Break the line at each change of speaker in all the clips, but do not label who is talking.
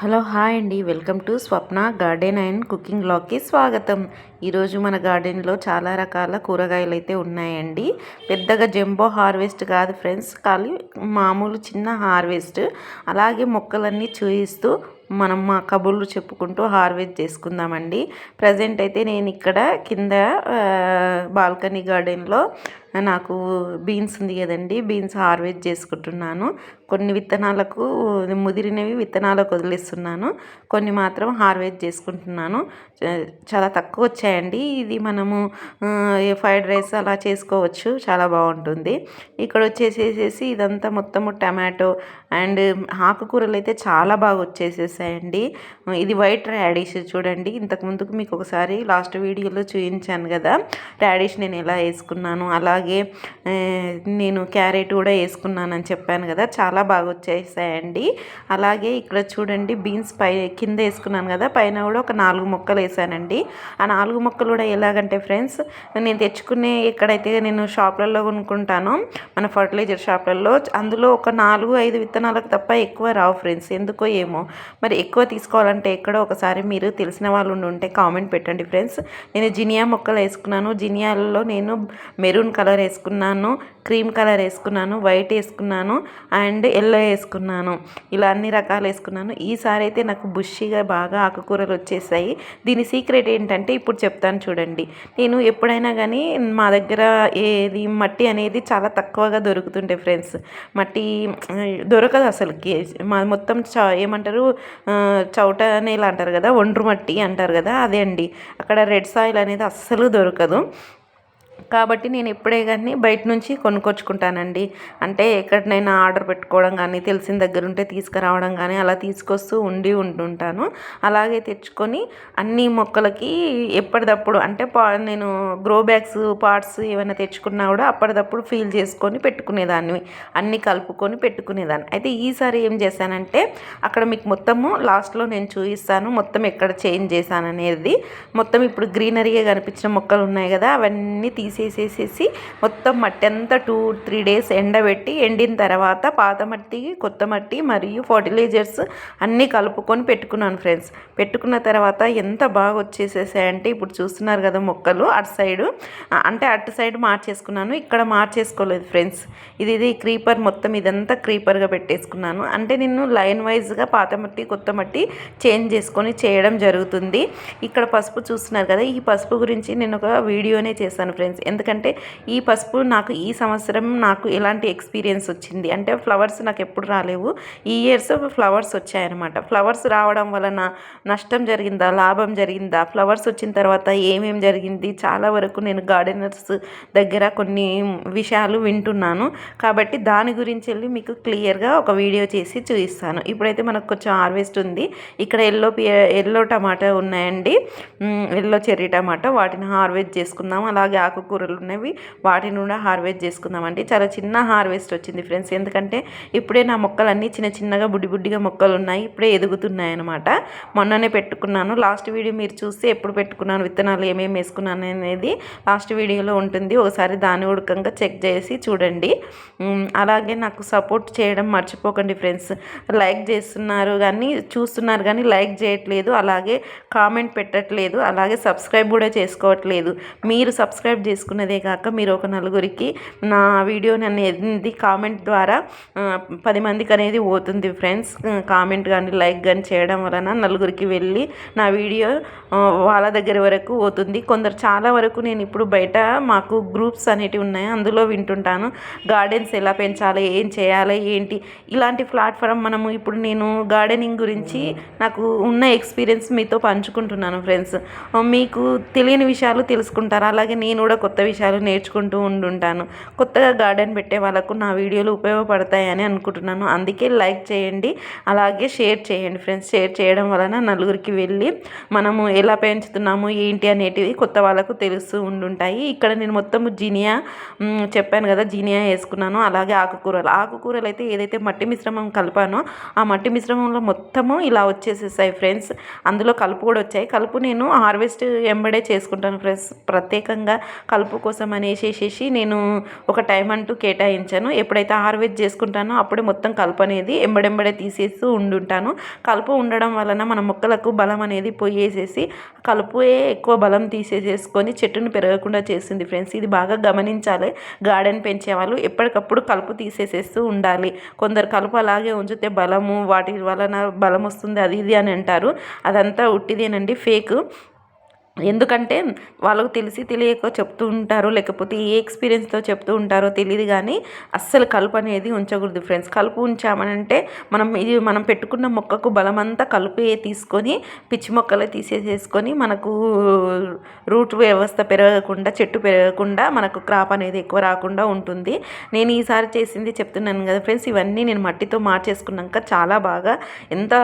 Hello hi అండి. Welcome to Swapna garden and cooking బ్లాగ్కి స్వాగతం. ఈరోజు మన గార్డెన్లో చాలా రకాల కూరగాయలు అయితే ఉన్నాయండి. పెద్దగా జంబో హార్వెస్ట్ కాదు ఫ్రెండ్స్ కానీ మామూలు చిన్న హార్వెస్ట్. అలాగే మొక్కలన్నీ చూయిస్తూ మనం మా కబుర్లు చెప్పుకుంటూ హార్వెస్ట్ చేసుకుందామండి. ప్రజెంట్ అయితే నేను ఇక్కడ కింద బాల్కనీ గార్డెన్లో నాకు బీన్స్ ఉంది కదండి బీన్స్ హార్వెస్ట్ చేసుకుంటున్నాను. కొన్ని విత్తనాలకు ముదిరినవి విత్తనాలకు వదిలేస్తున్నాను. కొన్ని మాత్రం హార్వెస్ట్ చేసుకుంటున్నాను. చాలా తక్కువ వచ్చాయండి. ఇది మనము ఫ్రైడ్ రైస్ అలా చేసుకోవచ్చు. చాలా బాగుంటుంది. ఇక్కడ వచ్చేసేసి ఇదంతా మొత్తము టమాటో అండ్ ఆకుకూరలు అయితే చాలా బాగా వచ్చేసేసాయండి. ఇది వైట్ రాడిష్ చూడండి. ఇంతకు ముందుకు మీకు ఒకసారి లాస్ట్ వీడియోలో చూపించాను కదా. రాడిష్ నేను ఎలా వేసుకున్నాను. అలాగే నేను క్యారెట్ కూడా వేసుకున్నానని చెప్పాను కదా. చాలా చాలా బాగా వచ్చేసాయండి. అలాగే ఇక్కడ చూడండి బీన్స్ పై కింద వేసుకున్నాను కదా పైన కూడా ఒక నాలుగు మొక్కలు వేసానండి. ఆ నాలుగు మొక్కలు కూడా ఎలాగంటే ఫ్రెండ్స్ నేను తెచ్చుకునే ఎక్కడైతే నేను షాప్లలో కొనుక్కుంటానో మన ఫర్టిలైజర్ షాప్లలో అందులో ఒక నాలుగు ఐదు విత్తనాలకు తప్ప ఎక్కువ రావు ఫ్రెండ్స్. ఎందుకో ఏమో. మరి ఎక్కువ తీసుకోవాలంటే ఎక్కడో ఒకసారి మీరు తెలిసిన వాళ్ళు ఉంటే కామెంట్ పెట్టండి ఫ్రెండ్స్. నేను జినియా మొక్కలు వేసుకున్నాను. జినియాలలో నేను మెరూన్ కలర్ వేసుకున్నాను క్రీమ్ కలర్ వేసుకున్నాను వైట్ వేసుకున్నాను. అండ్ ఎల్లో వేసుకున్నాను. ఇలా అన్ని రకాలు వేసుకున్నాను. ఈసారి అయితే నాకు బుష్షిగా బాగా ఆకుకూరలు వచ్చేసాయి. దీని సీక్రెట్ ఏంటంటే ఇప్పుడు చెప్తాను చూడండి. నేను ఎప్పుడైనా కానీ మా దగ్గర ఏది మట్టి అనేది చాలా తక్కువగా దొరుకుతుండే ఫ్రెండ్స్. మట్టి దొరకదు అసలుకి. మా మొత్తం చ ఏమంటారు చౌట నేల అంటారు కదా ఒండ్రు మట్టి అంటారు కదా అదే అండి. అక్కడ రెడ్ సాయిల్ అనేది అస్సలు దొరకదు. కాబట్టి నేను ఎప్పుడే కానీ బయట నుంచి కొనుక్కొచ్చుకుంటానండి. అంటే ఎక్కడనైనా ఆర్డర్ పెట్టుకోవడం కానీ తెలిసిన దగ్గర ఉంటే తీసుకురావడం కానీ అలా తీసుకొస్తూ ఉండి ఉంటుంటాను అలాగే తెచ్చుకొని అన్ని మొక్కలకి ఎప్పటిదప్పుడు అంటే పా నేను గ్రో బ్యాగ్స్ పార్ట్స్ ఏమైనా తెచ్చుకున్నా కూడా అప్పటిదప్పుడు ఫీల్ చేసుకొని పెట్టుకునేదాన్ని అన్నీ కలుపుకొని పెట్టుకునేదాన్ని. అయితే ఈసారి ఏం చేశానంటే అక్కడ మీకు మొత్తము లాస్ట్లో నేను చూపిస్తాను మొత్తం ఎక్కడ చేంజ్ చేశాను అనేది మొత్తం ఇప్పుడు గ్రీనరీగా కనిపించిన మొక్కలు ఉన్నాయి కదా అవన్నీ తీసేసేసేసి మొత్తం మట్టి అంతా టూ త్రీ డేస్ ఎండబెట్టి ఎండిన తర్వాత పాత మట్టి కొత్త మట్టి మరియు ఫర్టిలైజర్స్ అన్నీ కలుపుకొని పెట్టుకున్నాను ఫ్రెండ్స్. పెట్టుకున్న తర్వాత ఎంత బాగా వచ్చేసేసాయంటే ఇప్పుడు చూస్తున్నారు కదా మొక్కలు అటు సైడు. అంటే అటు సైడ్ మార్చేసుకున్నాను ఇక్కడ మార్చేసుకోలేదు ఫ్రెండ్స్. ఇది ఇది క్రీపర్ మొత్తం ఇదంతా క్రీపర్గా పెట్టేసుకున్నాను. అంటే నేను లైన్ వైజ్గా పాత మట్టి కొత్త మట్టి చేంజ్ చేసుకొని చేయడం జరుగుతుంది. ఇక్కడ పసుపు చూస్తున్నారు కదా ఈ పసుపు గురించి నేను ఒక వీడియోనే చేశాను ఫ్రెండ్స్. ఎందుకంటే ఈ పసుపు నాకు ఈ సంవత్సరం నాకు ఎలాంటి ఎక్స్పీరియన్స్ వచ్చింది? అంటే ఫ్లవర్స్ నాకు ఎప్పుడు రాలేవు. ఈ ఇయర్స్ ఫ్లవర్స్ వచ్చాయన్నమాట. ఫ్లవర్స్ రావడం వలన నష్టం జరిగిందా? లాభం జరిగిందా? ఫ్లవర్స్ వచ్చిన తర్వాత ఏమేమి జరిగింది? చాలా వరకు నేను గార్డెనర్స్ దగ్గర కొన్ని విషయాలు వింటున్నాను. కాబట్టి దాని గురించి వెళ్ళి మీకు క్లియర్గా ఒక వీడియో చేసి చూపిస్తాను. ఇప్పుడైతే మనకు కొంచెం హార్వెస్ట్ ఉంది. ఇక్కడ ఎల్లో ఎల్లో టమాటా ఉన్నాయండి. Yellow cherry tomato. వాటిని హార్వెస్ట్ చేసుకుందాం. అలాగే ఆకు కూరలు ఉన్నవి. వాటిని కూడా హార్వెస్ట్ చేసుకుందామండి. చాలా చిన్న హార్వెస్ట్ వచ్చింది ఫ్రెండ్స్. ఎందుకంటే ఇప్పుడే నా మొక్కలన్నీ చిన్న చిన్నగా బుడ్డి బుడ్డిగా మొక్కలు ఉన్నాయి ఇప్పుడే ఎదుగుతున్నాయి అనమాట మొన్ననే పెట్టుకున్నాను. లాస్ట్ వీడియో మీరు చూస్తే ఎప్పుడు పెట్టుకున్నాను విత్తనాలు ఏమేమి వేసుకున్నాను అనేది లాస్ట్ వీడియోలో ఉంటుంది. ఒకసారి దాని ఉడకంగా చెక్ చేసి చూడండి. అలాగే నాకు సపోర్ట్ చేయడం మర్చిపోకండి ఫ్రెండ్స్. లైక్ చేస్తున్నారు కానీ చూస్తున్నారు కానీ లైక్ చేయట్లేదు. అలాగే కామెంట్ పెట్టట్లేదు. అలాగే సబ్స్క్రైబ్ కూడా చేసుకోవట్లేదు. మీరు సబ్స్క్రైబ్ చేసి చేసుకున్నదే కాక మీరు ఒక నలుగురికి నా వీడియోని అనేది కామెంట్ ద్వారా పది మందికి అనేది పోతుంది ఫ్రెండ్స్. కామెంట్ కానీ లైక్ కానీ చేయడం వలన నలుగురికి వెళ్ళి నా వీడియో వాళ్ళ దగ్గర వరకు పోతుంది. కొందరు చాలా వరకు నేను ఇప్పుడు బయట మాకు గ్రూప్స్ అనేటివి ఉన్నాయి అందులో వింటుంటాను. గార్డెన్స్ ఎలా పెంచాలి ఏం చేయాలి ఏంటి? ఇలాంటి ప్లాట్ఫామ్ మనము ఇప్పుడు నేను గార్డెనింగ్ గురించి నాకు ఉన్న ఎక్స్పీరియన్స్ మీతో పంచుకుంటున్నాను ఫ్రెండ్స్. మీకు తెలియని విషయాలు తెలుసుకుంటారు? అలాగే నేను కూడా కొత్త విషయాలు నేర్చుకుంటూ ఉండుంటాను. కొత్తగా గార్డెన్ పెట్టే వాళ్ళకు నా వీడియోలు ఉపయోగపడతాయని అనుకుంటున్నాను. అందుకే లైక్ చేయండి అలాగే షేర్ చేయండి ఫ్రెండ్స్. షేర్ చేయడం వలన నలుగురికి వెళ్ళి మనము ఎలా పెంచుతున్నాము ఏంటి అనేటివి కొత్త వాళ్ళకు తెలుస్తూ ఉండుంటాయి. ఇక్కడ నేను మొత్తం జీనియా చెప్పాను కదా జీనియా వేసుకున్నాను. అలాగే ఆకుకూరలు. ఆకుకూరలు అయితే ఏదైతే మట్టి మిశ్రమం కలిపానో ఆ మట్టి మిశ్రమంలో మొత్తము ఇలా వచ్చేసేసాయి ఫ్రెండ్స్. అందులో కలుపు కూడా వచ్చాయి. కలుపు నేను హార్వెస్ట్ ఎంబడే చేసుకుంటాను ఫ్రెండ్స్. ప్రత్యేకంగా కలుపు కోసం అనేసేసేసి నేను ఒక టైం అంటూ కేటాయించాను. ఎప్పుడైతే హార్వెస్ట్ చేసుకుంటానో అప్పుడే మొత్తం కలుపు అనేది ఎంబడెంబడే తీసేస్తూ ఉండుంటాను. కలుపు ఉండడం వలన మన మొక్కలకు బలం అనేది పోయేసేసి కలుపుయే ఎక్కువ బలం తీసేసేసుకొని చెట్టును పెరగకుండా చేస్తుంది ఫ్రెండ్స్. ఇది బాగా గమనించాలి. గార్డెన్ పెంచే వాళ్ళు ఎప్పటికప్పుడు కలుపు తీసేసేస్తూ ఉండాలి. కొందరు కలుపు అలాగే ఉంచితే బలము వాటి వలన బలం వస్తుంది అది ఇది అని అంటారు. అదంతా ఉట్టిదేనండి ఫేక్. ఎందుకంటే వాళ్ళకు తెలిసి తెలియక చెప్తూ ఉంటారు లేకపోతే ఏ ఎక్స్పీరియన్స్తో చెప్తూ ఉంటారో తెలియదు కానీ అస్సలు కలుపు అనేది ఉంచకూడదు ఫ్రెండ్స్ కలుపు ఉంచామనంటే మనం ఇది మనం పెట్టుకున్న మొక్కకు బలమంతా కలుపే తీసుకొని పిచ్చి మొక్కలే తీసేసేసుకొని మనకు రూట్ వ్యవస్థ పెరగకుండా చెట్టు పెరగకుండా మనకు క్రాప్ అనేది ఎక్కువ రాకుండా ఉంటుంది. నేను ఈసారి చేసింది చెప్తున్నాను కదా ఫ్రెండ్స్ ఇవన్నీ నేను మట్టితో మార్చేసుకున్నాక చాలా బాగా ఎంత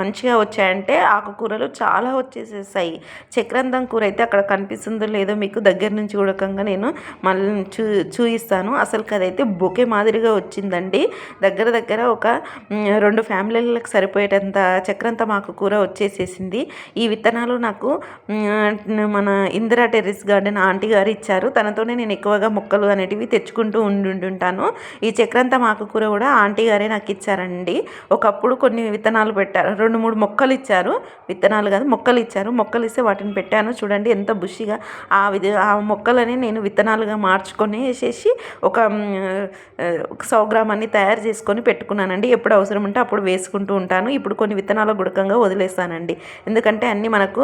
మంచిగా వచ్చాయంటే ఆకుకూరలు చాలా వచ్చేసేసాయి. చక్రం గంధం కూర అయితే అక్కడ కనిపిస్తుందో లేదో మీకు దగ్గర నుంచి ఉడకంగా నేను మళ్ళీ చూ చూయిస్తాను. అసలు కదైతే బొకే మాదిరిగా వచ్చిందండి. దగ్గర దగ్గర ఒక రెండు ఫ్యామిలీలకు సరిపోయేటంత చక్రంత మాకు కూర వచ్చేసేసింది. ఈ విత్తనాలు నాకు మన ఇందిరా టెర్రస్ గార్డెన్ ఆంటీ గారు ఇచ్చారు. తనతోనే నేను ఎక్కువగా మొక్కలు అనేటివి తెచ్చుకుంటూ ఉండుంటుంటాను ఈ చక్రంత మాకు కూర కూడా ఆంటీ గారే నాకు ఇచ్చారండి. ఒకప్పుడు కొన్ని విత్తనాలు పెట్టారు. రెండు మూడు మొక్కలు ఇచ్చారు. విత్తనాలు కాదు మొక్కలు ఇచ్చారు. మొక్కలు ఇస్తే వాటిని పెట్టారు. పెట్టాను చూడండి ఎంత బుషిగా ఆ విధ ఆ మొక్కలని నేను విత్తనాలుగా మార్చుకొని వేసేసి ఒక సౌగ్రామాన్ని సౌ గ్రామాన్ని తయారు చేసుకొని పెట్టుకున్నానండి. ఎప్పుడు అవసరం ఉంటే అప్పుడు వేసుకుంటూ ఉంటాను. ఇప్పుడు కొన్ని విత్తనాల గుడకంగా వదిలేస్తానండి. ఎందుకంటే అన్నీ మనకు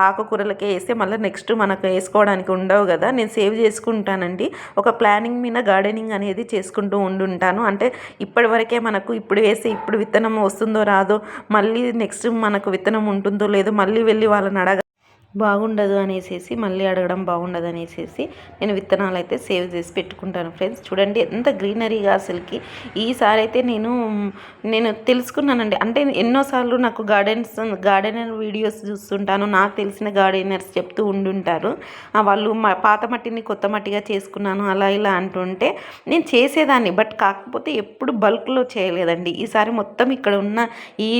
ఆకుకూరలకే వేస్తే మళ్ళీ నెక్స్ట్ మనకు వేసుకోవడానికి ఉండవు కదా. నేను సేవ్ చేసుకుంటానండి. ఒక ప్లానింగ్ మీద గార్డెనింగ్ అనేది చేసుకుంటూ ఉండుంటాను. అంటే ఇప్పటి వరకే మనకు ఇప్పుడు వేస్తే ఇప్పుడు విత్తనం వస్తుందో రాదో మళ్ళీ నెక్స్ట్ మనకు విత్తనం ఉంటుందో లేదో మళ్ళీ వెళ్ళి వాళ్ళని అడగ బాగుండదు అనేసి మళ్ళీ అడగడం బాగుండదు అనేసి నేను విత్తనాలు అయితే సేవ్ చేసి పెట్టుకుంటాను ఫ్రెండ్స్. చూడండి ఎంత గ్రీనరీగా అసలుకి. ఈసారి అయితే నేను నేను తెలుసుకున్నానండి. అంటే ఎన్నోసార్లు నాకు గార్డెన్స్ గార్డెనర్ వీడియోస్ చూస్తుంటాను. నాకు తెలిసిన గార్డెనర్స్ చెప్తూ ఉండుంటారు. వాళ్ళు పాత మట్టిని కొత్త మట్టిగా చేసుకున్నాను అలా ఇలా అంటుంటే నేను చేసేదాన్ని. బట్ కాకపోతే ఎప్పుడు బల్క్లో చేయలేదండి. ఈసారి మొత్తం ఇక్కడ ఉన్న ఈ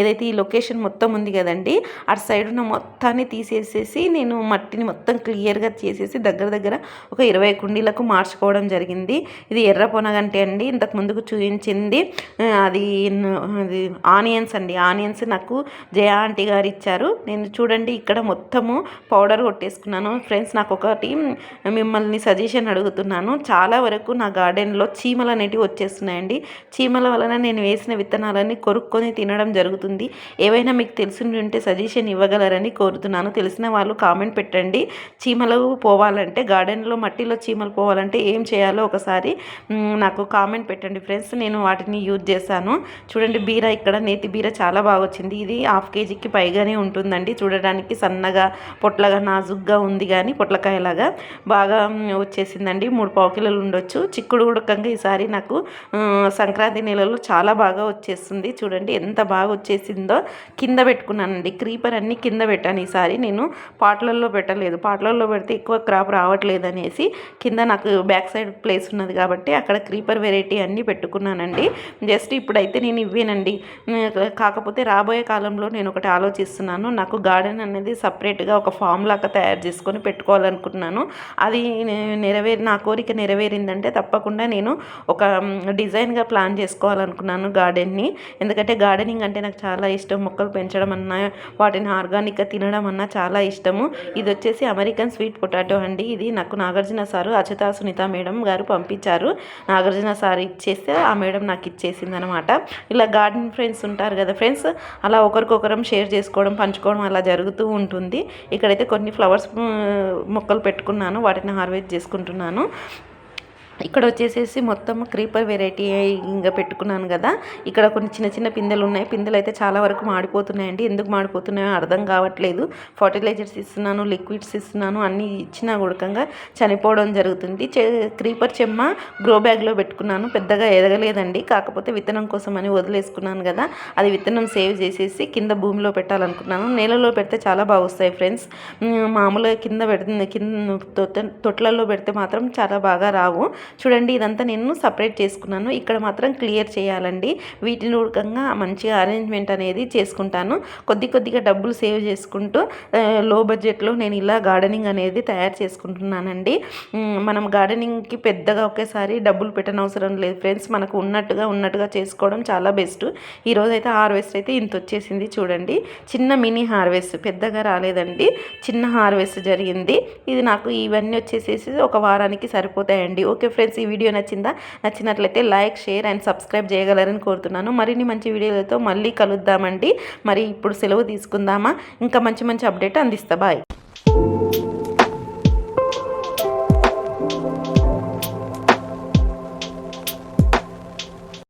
ఏదైతే ఈ లొకేషన్ మొత్తం ఉంది కదండి అటు సైడ్ ఉన్న మొత్తాన్ని తీసేసి చేసేసి నేను మట్టిని మొత్తం క్లియర్గా చేసేసి దగ్గర దగ్గర ఒక ఇరవై కుండీలకు మార్చుకోవడం జరిగింది. ఇది ఎర్ర పొనగంటే అండి. ఇంతకు ముందుకు చూపించింది. అది అది ఆనియన్స్ అండి. ఆనియన్స్ నాకు జయ ఆంటీ గారు ఇచ్చారు. నేను చూడండి ఇక్కడ మొత్తము పౌడర్ కొట్టేసుకున్నాను. ఫ్రెండ్స్ నాకు ఒకటి మిమ్మల్ని సజెషన్ అడుగుతున్నాను. చాలా వరకు నా గార్డెన్లో చీమలు అనేటివి వచ్చేస్తున్నాయండి. చీమల వలన నేను వేసిన విత్తనాలన్నీ కొరుక్కొని తినడం జరుగుతుంది. ఏవైనా మీకు తెలిసి ఉంటే సజెషన్ ఇవ్వగలరని కోరుతున్నాను. తెలుసు తెలిసిన వాళ్ళు కామెంట్ పెట్టండి. చీమలు పోవాలంటే గార్డెన్లో మట్టిలో చీమలు పోవాలంటే ఏం చేయాలో ఒకసారి నాకు కామెంట్ పెట్టండి. ఫ్రెండ్స్ నేను వాటిని యూజ్ చేశాను. చూడండి బీర ఇక్కడ నేతి బీర చాలా బాగా వచ్చింది. ఇది హాఫ్ కేజీకి పైగానే ఉంటుందండి. చూడడానికి సన్నగా పొట్లగా నాజుగ్గా ఉంది కానీ పొట్లకాయలాగా బాగా వచ్చేసిందండి. మూడు పావు కిలోలు ఉండొచ్చు. చిక్కుడు ఉడకంగా ఈసారి నాకు సంక్రాంతి నెలలో చాలా బాగా వచ్చేస్తుంది. చూడండి ఎంత బాగా వచ్చేసిందో కింద పెట్టుకున్నానండి. క్రీపర్ అన్నీ కింద పెట్టాను ఈసారి. నేను నేను పాటలలో పెట్టలేదు. పాటలలో పెడితే ఎక్కువ క్రాప్ రావట్లేదు అనేసి కింద నాకు బ్యాక్ సైడ్ ప్లేస్ ఉన్నది కాబట్టి అక్కడ క్రీపర్ వెరైటీ అన్నీ పెట్టుకున్నానండి. జస్ట్ ఇప్పుడైతే నేను ఇవ్వేనండి. కాకపోతే రాబోయే కాలంలో నేను ఒకటి ఆలోచిస్తున్నాను. నాకు గార్డెన్ అనేది సపరేట్గా ఒక ఫామ్ లాగా తయారు చేసుకొని పెట్టుకోవాలనుకుంటున్నాను. అది నెరవేరి నా కోరిక నెరవేరిందంటే తప్పకుండా నేను ఒక డిజైన్గా ప్లాన్ చేసుకోవాలనుకున్నాను గార్డెన్ని. ఎందుకంటే గార్డెనింగ్ అంటే నాకు చాలా ఇష్టం. మొక్కలు పెంచడం అన్నా వాటిని ఆర్గానిక్గా తినడం అన్నా చాలా చాలా ఇష్టము. ఇది వచ్చేసి అమెరికన్ స్వీట్ పొటాటో అండి. ఇది నాకు నాగార్జున సారు అచితా సునీత మేడం గారు పంపించారు. నాగార్జున సార్ ఇచ్చేస్తే ఆ మేడం నాకు ఇచ్చేసింది అనమాట ఇలా గార్డెన్ ఫ్రెండ్స్ ఉంటారు కదా ఫ్రెండ్స్ అలా ఒకరికొకరం షేర్ చేసుకోవడం పంచుకోవడం అలా జరుగుతూ ఉంటుంది. ఇక్కడైతే కొన్ని ఫ్లవర్స్ మొక్కలు పెట్టుకున్నాను వాటిని హార్వెస్ట్ చేసుకుంటున్నాను. ఇక్కడ వచ్చేసేసి మొత్తం క్రీపర్ వెరైటీ ఇంకా పెట్టుకున్నాను కదా. ఇక్కడ కొన్ని చిన్న చిన్న పిందెలు ఉన్నాయి. పిందెలు అయితే చాలా వరకు మాడిపోతున్నాయండి. ఎందుకు మాడిపోతున్నాయో అర్థం కావట్లేదు. ఫర్టిలైజర్స్ ఇస్తున్నాను లిక్విడ్స్ ఇస్తున్నాను అన్నీ ఇచ్చిన గుడకంగా చనిపోవడం జరుగుతుంది. క్రీపర్ చెమ్మ గ్రో బ్యాగ్లో పెట్టుకున్నాను. పెద్దగా ఎదగలేదండి. కాకపోతే విత్తనం కోసం అని వదిలేసుకున్నాను కదా. అది విత్తనం సేవ్ చేసేసి కింద భూమిలో పెట్టాలనుకున్నాను. నేలలో పెడితే చాలా బాగా వస్తాయి ఫ్రెండ్స్ మామూలుగా కింద పెడుతుంది. కింద తొట్లలో పెడితే మాత్రం చాలా బాగా రావు. చూడండి ఇదంతా నేను సపరేట్ చేసుకున్నాను. ఇక్కడ మాత్రం క్లియర్ చేయాలండి. వీటిని ఉడకంగా మంచిగా అరేంజ్మెంట్ అనేది చేసుకుంటాను. కొద్ది కొద్దిగా డబ్బులు సేవ్ చేసుకుంటూ లో బడ్జెట్లో నేను ఇలా గార్డెనింగ్ అనేది తయారు చేసుకుంటున్నానండి. మనం గార్డెనింగ్కి పెద్దగా ఒకేసారి డబ్బులు పెట్టనవసరం లేదు. ఫ్రెండ్స్ మనకు ఉన్నట్టుగా ఉన్నట్టుగా చేసుకోవడం చాలా బెస్ట్ ఈరోజు అయితే హార్వెస్ట్ అయితే ఇంత వచ్చేసింది చూడండి. చిన్న మినీ హార్వెస్ట్ పెద్దగా రాలేదండి. చిన్న హార్వెస్ట్ జరిగింది. ఇది నాకు ఇవన్నీ వచ్చేసేసి ఒక వారానికి సరిపోతాయండి. ఓకే ఫ్రెండ్స్ ఈ వీడియో నచ్చిందా? నచ్చినట్లయితే లైక్ షేర్ అండ్ సబ్స్క్రైబ్ చేయగలరని కోరుతున్నాను. మరిన్ని మంచి వీడియోలతో మళ్ళీ కలుద్దామండి. మరి ఇప్పుడు సెలవు తీసుకుందామా? ఇంకా మంచి మంచి అప్డేట్ అందిస్తా. బాయ్.